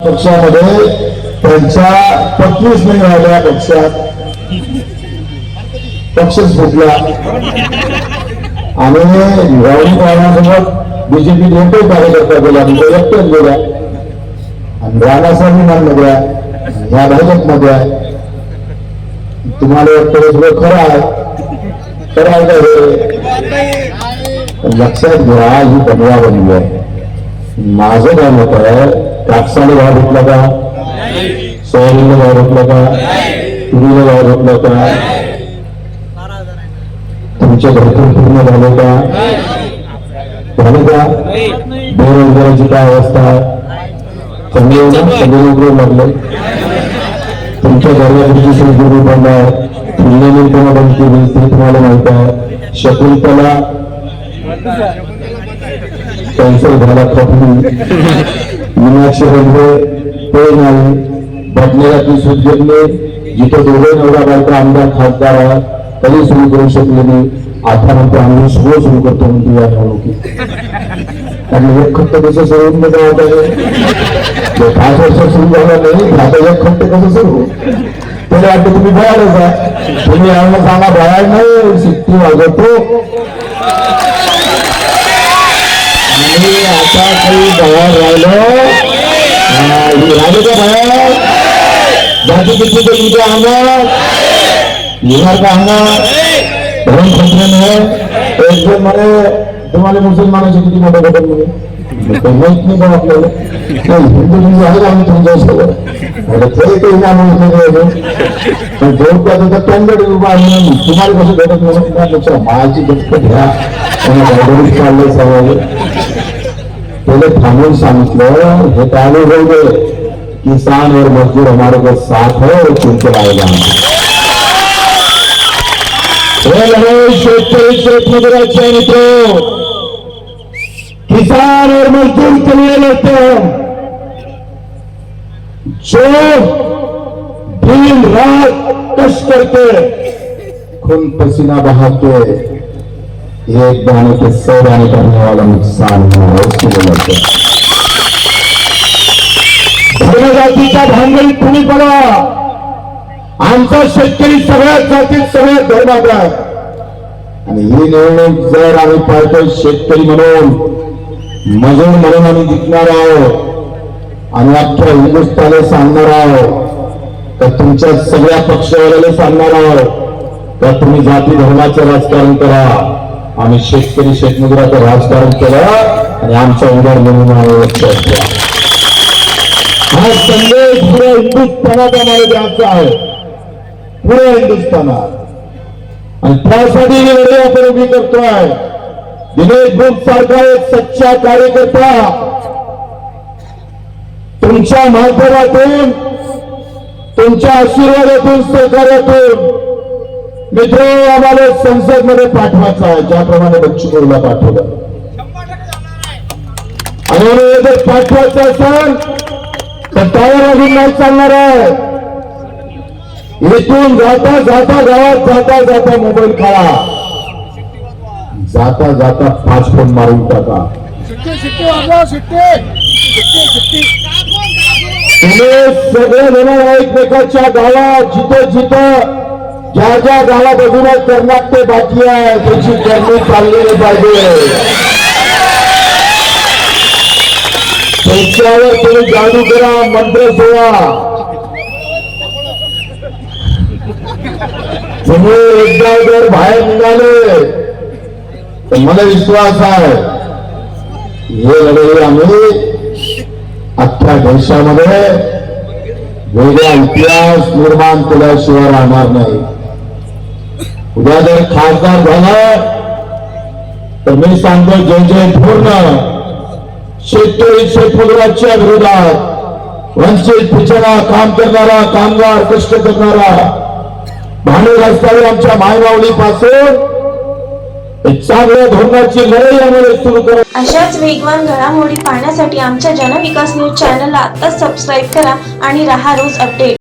पक्षामध्ये त्यांच्या पत्नीच नाही राहिल्या पक्षात पक्षच फुटला आणि राहुल पवारांसोबत बीजेपी दोन कार्यकर्ता गेला म्हणजे एकटेच गेल्या आणि राणासाहेब मानमध्ये आहे ह्या भाजपमध्ये आहे तुम्हाला वाटतं खरं आहे खरं आहे का हे? लक्षात घ्या ही बनवा बनली आहे. माझं काय मत आहे कापसाला भाव भेटला का सोयाबीनला भाव भेटला का तुरीला भाव भेटला का तुमच्या घरकुल पूर्ण झालं का? झालं का? बेरोजगाराची काय अवस्था? सगळे नोकरी लागले तुमच्या घराची संस्कृती बंद आहे फुललेली कोणा बंद केली ते तुम्हाला माहीत आहे. शकुंतला कॅन्सर झाला प्रॉब्लेम मीनाक्षी रेल्वे ते नाही. बदलेला सूट घेतले. जिथे दोघे नवरा बायका आमदार खासदार आहेत तरी सुरू करू शकले नाही. आता म्हणतो आम्ही सगळं सुरू करतो म्हणतो या निवडणुकीत आणि एक खट्ट कसं सुरू मध्ये म्हणजे होतं पाच वर्ष सुरू झालं नाही आता एक खट्ट कसं सुरू त्याला वाटतं तुम्ही बाहेरच आहे तुम्ही आम्हाला सांगा बाहेर नाही सिट्टी वाजवतो आणि आता काही बाहेर राहिलो. राहिलो का बाहेर जाती किती ते तुमच्या अंगात येणार का अंगात धरण फसल्याने एक दोन म्हणे तुम्हाला मुसलमानाचे किती मोठे बदल म्हणे माहीत नाही का आपल्याला नाही हिंदू हिंदू आहे आम्ही तुमच्यासोबत अरे ते काही ना म्हणत नाही पण देवत्याचं तर टंगड उभा आहे म्हणून तुम्हाला कसं भेटत म्हणून त्यापेक्षा माझी दत्तक घ्या आणि गाडीत चाललंय सगळं पहले थांबून सांगितलं हे चालू हो गए किसान और मजदूर हमारे को साथ है और तुमको आएगा हे लढाई शेतकरी शेतमजुराचे मित्र किसान और मजदूर के लिए लेते हैं। जो दिन रात कष्ट करके खून पसीना बहाते एक दाने के सौ दाने करने वाला नुकसान है उसके लिए लड़ते हैं। धर्मजातीचा भांडण तुम्ही पडा आमचा शेतकरी सगळ्यात जातीत सगळ्यात धर्मात आहे। आणि ही निवडणूक जर आम्ही पाहतोय शेतकरी म्हणून मजूर म्हणून आम्ही जिंकणार आहोत. आणि अख्ख्या हिंदुस्थाने सांगणार आहोत. तर तुमच्या सगळ्या पक्षवाल्याला सांगणार आहोत. तर तुम्ही जाती धर्माचं राजकारण करा. आम्ही शेतकरी शेतमजुराचं राजकारण करा आणि आमच्या उदार म्हणून आहोत लक्षात हा संदेश पुऱ्या हिंदुस्थानाचा मला द्यायचा आहे. पुऱ्या हिंदुस्थानात. आणि त्यासाठी मी लढाई आपण उभी करतोय. दिनेश बुक सारखा एक सच्चा कार्यकर्ता. तुमच्या माध्यमातून तुमच्या आशीर्वादातून सहकार्यातून मित्र आम्हाला संसदमध्ये पाठवायचा आहे. ज्याप्रमाणे बच्चू पाठवलं. आणि जर पाठवायचं असेल तर त्यावर अजून नाही चालणार आहे. इथून जाता जाता गावात जाता जाता मोबाईल खाळा जाता जाता पाच फ़ोन मारून टाका शिट्टे तुम्ही सगळे जण एकमेकाच्या गावात जिथं जिथं ज्या ज्या गावात करण्यात ते बाकी आहे त्याची करणी चाललेली पाहिजे. त्यांच्यावर तुम्ही जादू करा मंत्र सोडा. तुम्ही एकदा जर बाहेर निघाले तर मला विश्वास आहे हे लढाई आम्ही अख्ख्या देशामध्ये वेगळा इतिहास निर्माण केल्याशिवाय राहणार नाही. उद्या जर खासदार झाला तर मी सांगतो जय जय पूर्ण. शेतकरीचे शेतमजुराच्या विरोधात वंचित पिछडा काम करणारा कामगार कष्ट करणारा भांडे रस्त्यावर आमच्या मायमावली पासून चांगल्या धोरणाची लढाई आम्हाला सुरू करू. अशाच वेगवान घडामोडी पाहण्यासाठी आमच्या जनविकास न्यूज चॅनलला आत्ताच सबस्क्राईब करा आणि रहा रोज अपडेट